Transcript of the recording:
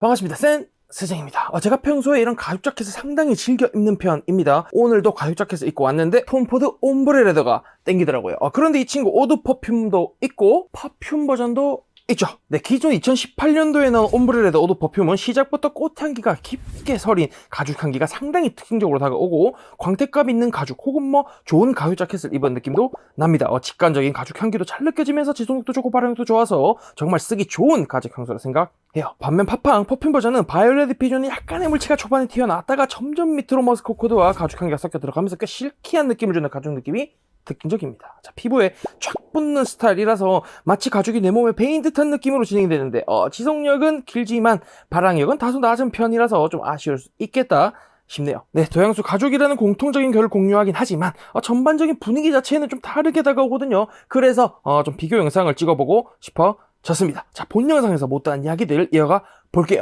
반갑습니다. 센 스쟁입니다. 어, 제가 평소에 이런 가죽 자켓을 상당히 즐겨 입는 편입니다. 오늘도 가죽 자켓을 입고 왔는데 톰포드 옴브레 레더가 땡기더라고요. 어, 그런데 이 친구 오드 퍼퓸도 있고 퍼퓸 버전도 있죠. 네, 기존 2018년도에 나온 옴브레 레더 오드 퍼퓸은 시작부터 꽃향기가 깊게 서린 가죽 향기가 상당히 특징적으로 다가오고 광택감 있는 가죽 혹은 뭐 좋은 가죽 자켓을 입은 느낌도 납니다. 어, 직관적인 가죽 향기도 잘 느껴지면서 지속력도 좋고 발효력도 좋아서 정말 쓰기 좋은 가죽 향수라 생각 해요. 반면 파팡 퍼퓸 버전은 바이올렛 디퓨전이 약간의 물체가 초반에 튀어나왔다가 점점 밑으로 머스크 코드와 가죽 향기가 섞여 들어가면서 꽤 실키한 느낌을 주는 가죽 느낌이 특징적입니다. 자, 피부에 촥 붙는 스타일이라서 마치 가죽이 내 몸에 베인 듯한 느낌으로 진행이 되는데 어, 지속력은 길지만 발항력은 다소 낮은 편이라서 좀 아쉬울 수 있겠다 싶네요. 네, 도양수 가죽이라는 공통적인 결을 공유하긴 하지만 어, 전반적인 분위기 자체는 좀 다르게 다가오거든요. 그래서 어, 좀 비교 영상을 찍어보고 싶어 졌습니다. 자, 본 영상에서 못다한 이야기들 이어가 볼게요.